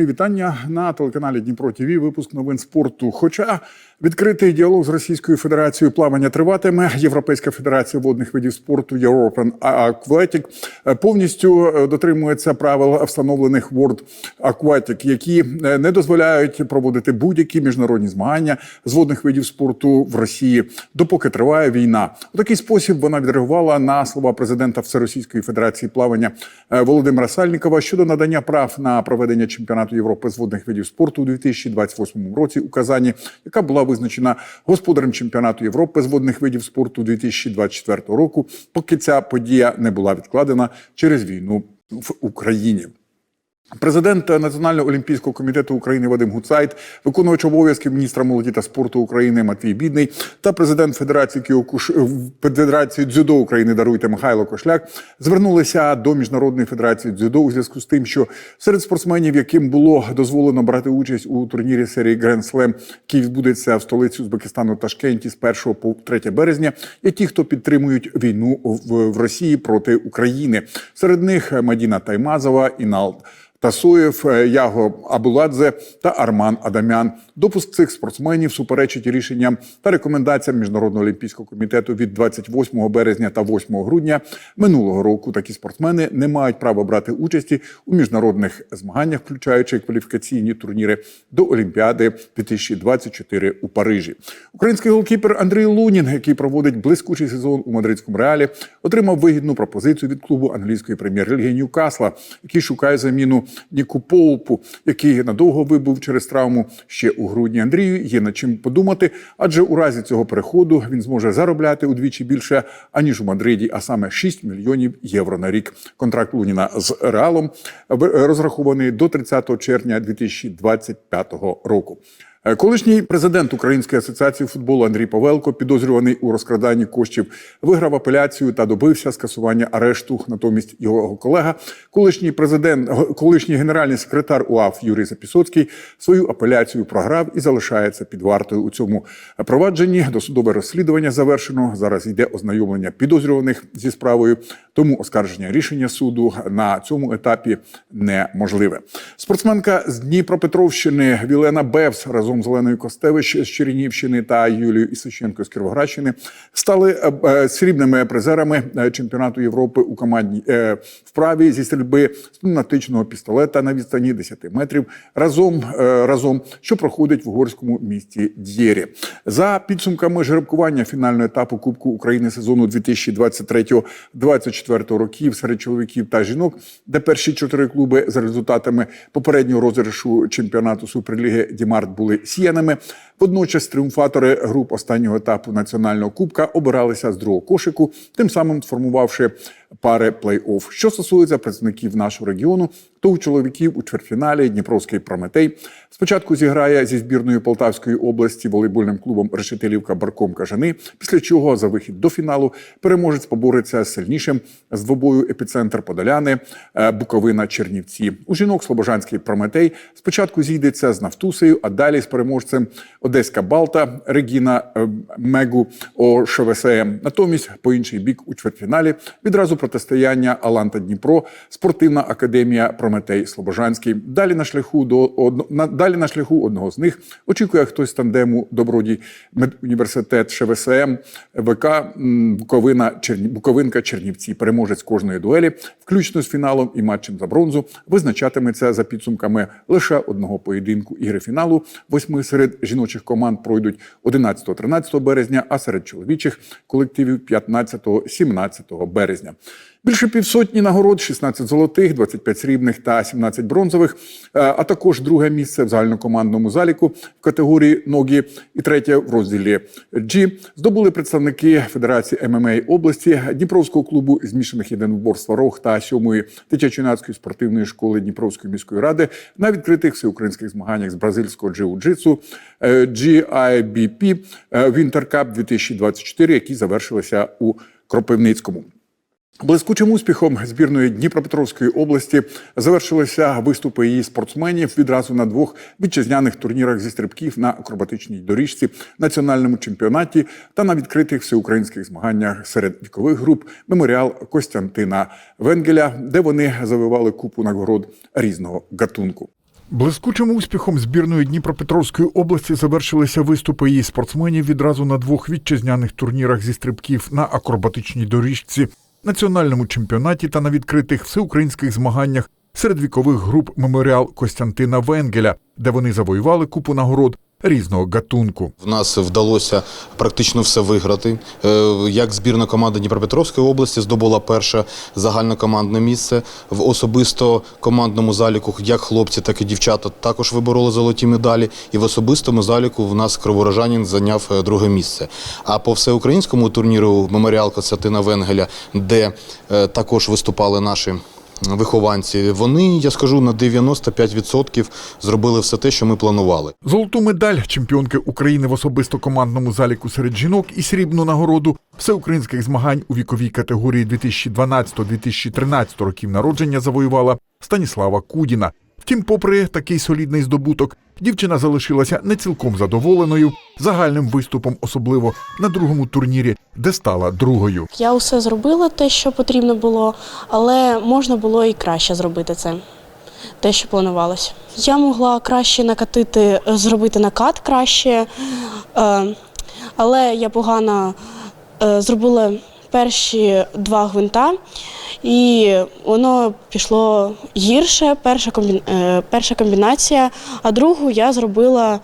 Мої вітання на телеканалі Дніпро ТВ, Випуск новин спорту. Хоча відкритий діалог з Російською Федерацією плавання триватиме, Європейська федерація водних видів спорту European Aquatic повністю е, дотримується правил встановлених World Aquatic, які е, не дозволяють проводити будь-які міжнародні змагання з водних видів спорту в Росії, допоки триває війна. У такий спосіб вона відреагувала на слова президента Всеросійської Федерації плавання е, Володимира Сальнікова щодо надання прав на проведення чемпіонату Європи з водних видів спорту у 2028 році у Казані, яка була визначена господарем чемпіонату Європи з водних видів спорту 2024 року, поки ця подія не була відкладена через війну в Україні. Президент Національного олімпійського комітету України Вадим Гуцайт, виконувач обов'язків міністра молоді та спорту України Матвій Бідний та президент Федерації Кіокуш Федерації дзюдо України даруйте Михайло Кошляк звернулися до міжнародної федерації дзюдо у зв'язку з тим, що серед спортсменів, яким було дозволено брати участь у турнірі серії Гранд Слем, який відбудеться в столиці Узбекистану Ташкенті з 1 по 3 березня, є ті, хто підтримують війну в, Росії проти України. Серед них Мадіна Таймазова, Інал Тасуєв, Яго Абуладзе та Арман Адамян. Допуск цих спортсменів суперечить рішенням та рекомендаціям Міжнародного олімпійського комітету від 28 березня та 8 грудня минулого року. Такі спортсмени не мають права брати участі у міжнародних змаганнях, включаючи кваліфікаційні турніри до Олімпіади 2024 у Парижі. Український голкіпер Андрій Лунін, який проводить блискучий сезон у мадридському реалі, отримав вигідну пропозицію від клубу англійської прем'єр-ліги Ньюкасла, який шукає заміну Ніку Поупу, який надовго вибув через травму ще у грудні. Андрію є над чим подумати, адже у разі цього переходу він зможе заробляти удвічі більше аніж у Мадриді, а саме 6 мільйонів євро на рік. Контракт Луніна з Реалом розрахований до 30 червня 2025 року. Е, Колишній президент Української асоціації футболу Андрій Павелко, підозрюваний у розкраданні коштів, виграв апеляцію та добився скасування арешту. Натомість його колега, колишній президент, колишній генеральний секретар УАФ Юрій Запісоцький, свою апеляцію програв і залишається під вартою у цьому провадженні. Досудове розслідування завершено. Зараз йде ознайомлення підозрюваних зі справою. Тому оскарження рішення суду на цьому етапі неможливе. Спортсменка з Дніпропетровщини Вілена Бевс разом з Оленою Костевич з Чернігівщини та Юлією Ісаченко з Кіровоградщини стали е, срібними призерами е, чемпіонату Європи у командній е, вправі зі стрільби з пневматичного пістолета на відстані 10 метрів разом, разом, що проходить в угорському місті Д'єрі. За підсумками жеребкування фінального етапу Кубку України сезону 2023-2024 років серед чоловіків та жінок, де перші чотири клуби за результатами попереднього розіграшу чемпіонату Суперліги Дімарт були сіяними. Водночас тріумфатори груп останнього етапу національного кубка обиралися з другого кошику, тим самим сформувавши пари плей-офф. Що стосується представників нашого регіону, то у чоловіків у чвертьфіналі Дніпровський Прометей спочатку зіграє зі збірною Полтавської області волейбольним клубом Решетилівка Барком Кажани. Після чого за вихід до фіналу переможець побореться з сильнішим з двобою епіцентр Подоляни Буковина Чернівці. У жінок Слобожанський Прометей спочатку зійдеться з Нафтусею, а далі з переможцем Одеська Балта Регіна Мегу ОШВСМ. Натомість по інший бік у чвертьфіналі відразу протистояння Аланта Дніпро, спортивна академія Прометей Слобожанський. Далі на шляху до одно, далі на шляху одного з них очікує хтось тандему Добродій медуніверситет ШВСМ ВК Буковина Черні, Буковинка Чернівці. Переможець кожної дуелі, включно з фіналом і матчем за бронзу, визначатиметься за підсумками лише одного поєдинку ігри фіналу. Восьми серед жіночих команд пройдуть 11-13 березня, а серед чоловічих колективів 15-17 березня. Більше півсотні нагород, 16 золотих, 25 срібних та 17 бронзових, а також друге місце в загальнокомандному заліку в категорії ногі і третє в розділі G здобули представники Федерації ММА області Дніпровського клубу змішаних єдиноборств «Рог» та сьомої дитячо-юнацької спортивної школи Дніпровської міської ради на відкритих всеукраїнських змаганнях з бразильського джиу-джитсу GIBP Winter Cup 2024, які завершилися у Кропивницькому. Блискучим успіхом збірної Дніпропетровської області завершилися виступи її спортсменів відразу на двох вітчизняних турнірах зі стрибків на акробатичній доріжці, національному чемпіонаті та на відкритих всеукраїнських змаганнях серед вікових груп меморіал Костянтина Венгеля, де вони завивали купу нагород різного гатунку. Блискучим успіхом збірної Дніпропетровської області завершилися виступи її спортсменів відразу на двох вітчизняних турнірах зі стрибків на акробатичній доріжці, національному чемпіонаті та на відкритих всеукраїнських змаганнях серед вікових груп меморіал Костянтина Венгеля, де вони завоювали купу нагород різного гатунку. В нас вдалося практично все виграти. Е, Як збірна команда Дніпропетровської області здобула перше загальнокомандне місце в особисто командному заліку, як хлопці, так і дівчата також вибороли золоті медалі. І в особистому заліку в нас кроворожанин зайняв е, друге місце. А по всеукраїнському турніру Меморіал Костянтина Венгеля, де е, також виступали наші. Вихованці, вони, я скажу, на 95% зробили все те, що ми планували. Золоту медаль чемпіонки України в особисто командному заліку серед жінок і срібну нагороду всеукраїнських змагань у віковій категорії 2012-2013 років народження завоювала Станіслава Кудіна. Втім, попри такий солідний здобуток, дівчина залишилася не цілком задоволеною загальним виступом, особливо на другому турнірі, де стала другою. Я усе зробила те, що потрібно було, але можна було і краще зробити це. Те, що планувалося. Я могла краще накатити, зробити накат краще, е, але я погано е, зробила перші два гвинта, і воно пішло гірше. Перша, комбі... е, перша комбінація, а другу я зробила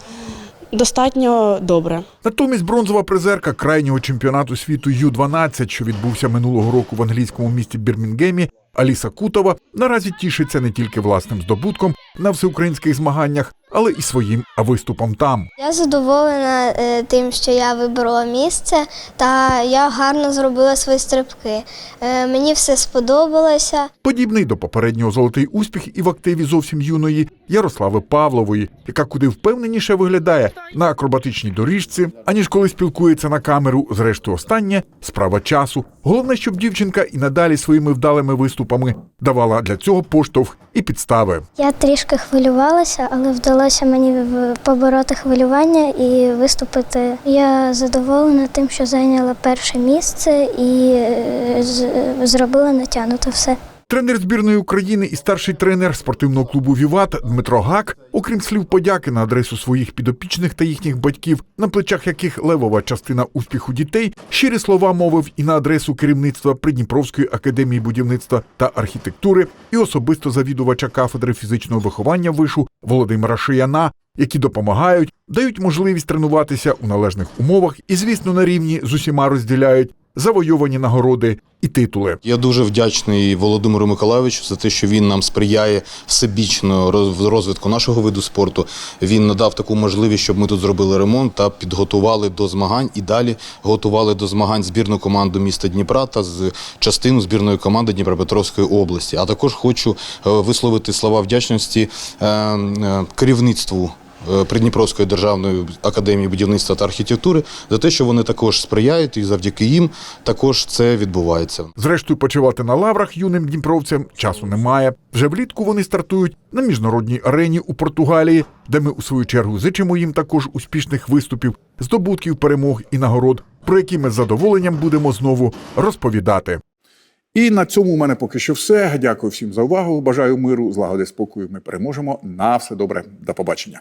достатньо добре. Натомість бронзова призерка крайнього чемпіонату світу Ю-12, що відбувся минулого року в англійському місті Бірмінгемі, Аліса Кутова наразі тішиться не тільки власним здобутком на всеукраїнських змаганнях, але і своїм виступом там. Я задоволена е, тим, що я вибрала місце, та я гарно зробила свої стрибки. Е, Мені все сподобалося. Подібний до попереднього золотий успіх і в активі зовсім юної Ярослави Павлової, яка куди впевненіше виглядає на акробатичній доріжці, аніж коли спілкується на камеру. Зрештою, останнє справа часу. Головне, щоб дівчинка і надалі своїми вдалими виступами давала для цього поштовх і підстави. Я трішки хвилювалася, але вдалося мені побороти хвилювання і виступити. Я задоволена тим, що зайняла перше місце і е, зробила натягнуто все. Тренер збірної України і старший тренер спортивного клубу Віват Дмитро Гак, окрім слів подяки на адресу своїх підопічних та їхніх батьків, на плечах яких левова частина успіху дітей, щирі слова мовив і на адресу керівництва Придніпровської академії будівництва та архітектури, і особисто завідувача кафедри фізичного виховання вишу Володимира Шияна, які допомагають, дають можливість тренуватися у належних умовах і, звісно, на рівні з усіма розділяють завойовані нагороди і титули. Я дуже вдячний Володимиру Миколайовичу за те, що він нам сприяє всебічно роз- розвитку нашого виду спорту. Він надав таку можливість, щоб ми тут зробили ремонт та підготували до змагань і далі готували до змагань збірну команду міста Дніпра та з частину збірної команди Дніпропетровської області. А також хочу е, висловити слова вдячності е, е, керівництву. Е, Придніпровської державної академії будівництва та архітектури за те, що вони також сприяють, і завдяки їм також це відбувається. Зрештою, почувати на лаврах юним дніпровцям часу немає. Вже влітку вони стартують на міжнародній арені у Португалії, де ми у свою чергу зичимо їм також успішних виступів, здобутків, перемог і нагород, про які ми з задоволенням будемо знову розповідати. І на цьому у мене поки що все. Дякую всім за увагу. Бажаю миру, злагоди, спокою. Ми переможемо. На все добре. До побачення.